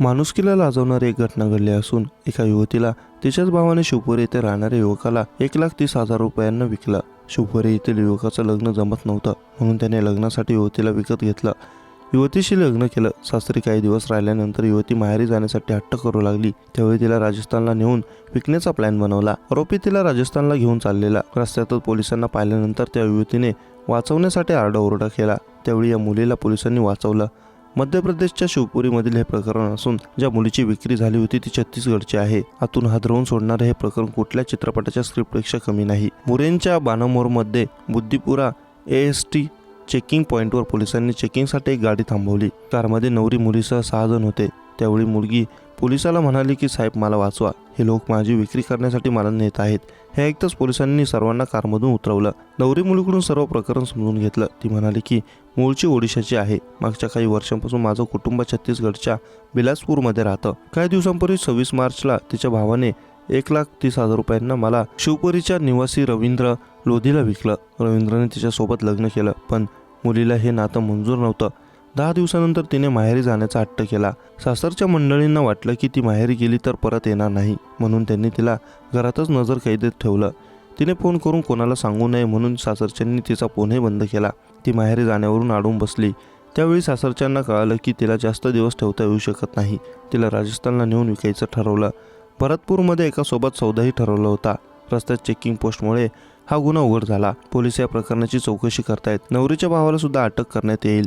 माणुसकीला लाजवणारी एक घटना घडली असून एका युवतीला तिच्याच भावाने शिवपुरी येथे राहणाऱ्या युवकाला एक लाख तीस हजार रुपयांना विकला. शिवपुरी येथील युवकाचं लग्न जमत नव्हतं म्हणून त्याने लग्नासाठी युवतीला विकत घेतलं. युवतीशी लग्न केलं. सासरी काही दिवस राहिल्यानंतर युवती माहेरी जाण्यासाठी हट्ट करू लागली. त्यावेळी तिला राजस्थानला नेऊन विकण्याचा प्लॅन बनवला. आरोपी तिला राजस्थानला घेऊन चाललेला. रस्त्यातच पोलिसांना पाहिल्यानंतर त्या युवतीने वाचवण्यासाठी आरडाओरडा केला. त्यावेळी या मुलीला पोलिसांनी वाचवलं. मध्य प्रदेशच्या शिवपुरीमधील हे प्रकरण असून ज्या मुलीची विक्री झाली होती ती छत्तीसगडची आहे. आतून हादरवून सोडणारे हे प्रकरण कुठल्या चित्रपटाच्या स्क्रिप्टपेक्षा कमी नाही. मुरेंच्या बानामोरमध्ये Buddhipura A S T checking पॉईंटवर पोलिसांनी चेकिंगसाठी एक गाडी थांबवली. कारमध्ये नवरी मुलीसह सहा जण होते. त्यावेळी मुलगी पोलिसाला म्हणाले की साहेब मला वाचवा. हे लोक माझी विक्री करण्यासाठी मला नेत आहेत. हे ऐकताच पोलिसांनी सर्वांना कारमधून उतरवलं. नवरी मुलीकडून सर्व प्रकरण समजून घेतलं. ती म्हणाली की मूळची ओडिशाची आहे. मागच्या काही वर्षांपासून माझं कुटुंब छत्तीसगडच्या बिलासपूरमध्ये राहतं. काही दिवसांपूर्वी सव्वीस मार्चला तिच्या भावाने एक लाख तीस हजार रुपयांना मला शिवपुरीच्या निवासी रवींद्र लोधीला विकलं. रवींद्रने तिच्यासोबत लग्न केलं. पण मुलीला हे नातं मंजूर नव्हतं. दहा दिवसानंतर तिने माहेरी जाण्याचा हट्ट केला. सासरच्या मंडळींना वाटलं की ती माहेरी गेली तर परत येणार नाही म्हणून त्यांनी तिला घरातच नजर कैदेत ठेवलं. तिने फोन करून कोणाला सांगू नये म्हणून सासरच्यांनी तिचा फोनही बंद केला. ती माहेरी जाण्यावरून अडून बसली. त्यावेळी सासरच्यांना कळालं की तिला जास्त दिवस ठेवता येऊ शकत नाही. तिला राजस्थानला नेऊन विकायचं ठरवलं. भरतपूरमध्ये एका सोबत सौदाही ठरवला होता. रस्त्यात चेकिंग पोस्टमुळे हा गुन्हा उघड झाला. पोलीस या प्रकरणाची चौकशी करतायत. नवरीच्या भावाला सुद्धा अटक करण्यात येईल.